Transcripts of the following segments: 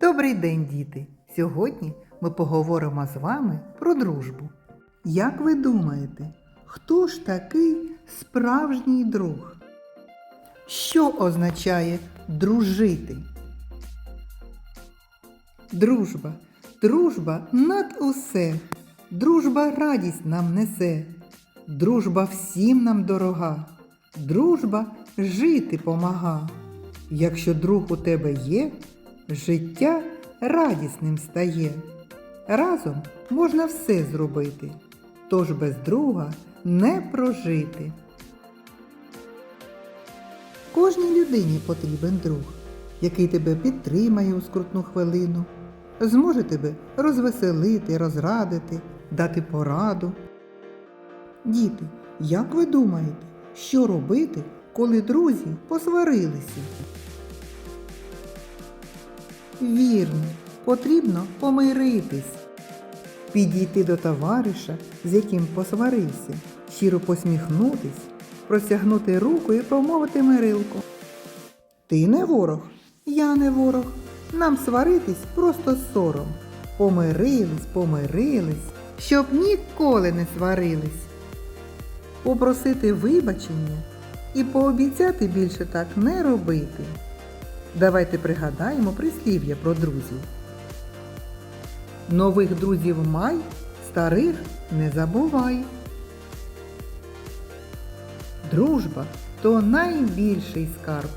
Добрий день, діти! Сьогодні ми поговоримо з вами про дружбу. Як ви думаєте, хто ж такий справжній друг? Що означає дружити? Дружба. Дружба над усе. Дружба радість нам несе. Дружба всім нам дорога. Дружба жити помага. Якщо друг у тебе є, життя радісним стає. Разом можна все зробити, тож без друга не прожити. Кожній людині потрібен друг, який тебе підтримає у скрутну хвилину, зможе тебе розвеселити, розрадити, дати пораду. Діти, як ви думаєте, що робити, коли друзі посварилися? Вірно, потрібно помиритись, підійти до товариша, з яким посварився, щиро посміхнутись, простягнути руку і промовити мирилку. Ти не ворог, я не ворог. Нам сваритись просто сором. Помирились, помирились, щоб ніколи не сварились. Попросити вибачення і пообіцяти більше так не робити. Давайте пригадаємо прислів'я про друзів. Нових друзів май, старих не забувай. Дружба то найбільший скарб.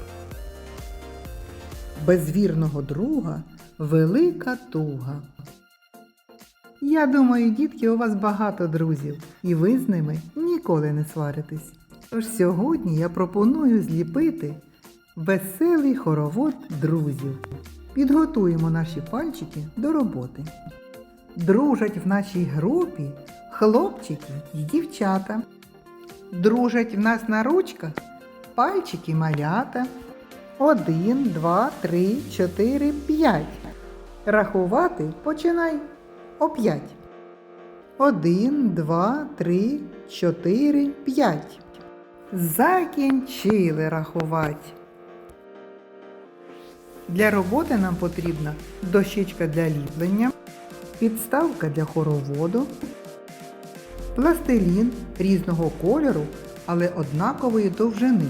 Без вірного друга велика туга. Я думаю, дітки, у вас багато друзів, і ви з ними ніколи не сваритесь. Тож сьогодні я пропоную зліпити веселий хоровод друзів. Підготуємо наші пальчики до роботи. Дружать в нашій групі хлопчики і дівчата. Дружать в нас на ручках пальчики малята. Один, два, три, чотири, п'ять. Рахувати починай о п'ять. Один, два, три, чотири, п'ять. Закінчили рахувати. Для роботи нам потрібна дощечка для ліплення, підставка для хороводу, пластилін різного кольору, але однакової довжини,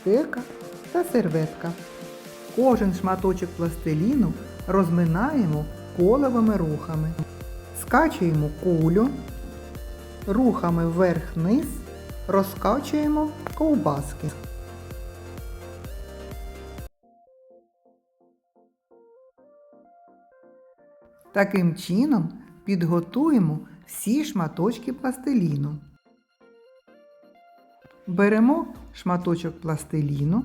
стека та серветка. Кожен шматочок пластиліну розминаємо коловими рухами. Скачуємо кулю, рухами вверх-вниз, розкачуємо ковбаски. Таким чином підготуємо всі шматочки пластиліну. Беремо шматочок пластиліну.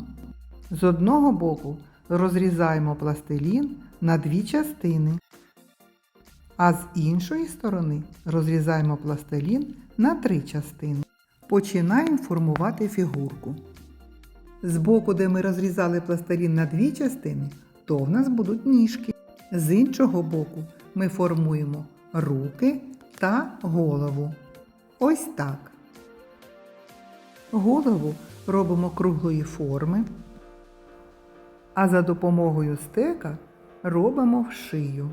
З одного боку розрізаємо пластилін на дві частини, а з іншої сторони розрізаємо пластилін на три частини. Починаємо формувати фігурку. З боку, де ми розрізали пластилін на дві частини, то в нас будуть ніжки. З іншого боку ми формуємо руки та голову. Ось так. Голову робимо круглої форми, а за допомогою стека робимо в шию.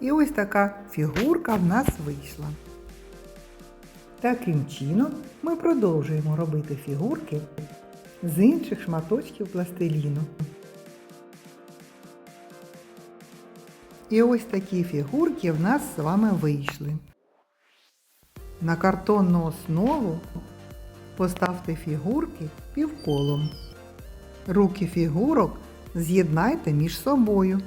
І ось така фігурка в нас вийшла. Таким чином ми продовжуємо робити фігурки з інших шматочків пластиліну. І ось такі фігурки в нас з вами вийшли. На картонну основу поставте фігурки півколом. Руки фігурок з'єднайте між собою.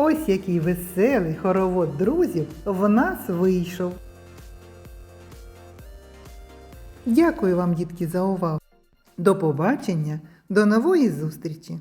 Ось який веселий хоровод друзів в нас вийшов. Дякую вам, дітки, за увагу. До побачення, до нової зустрічі!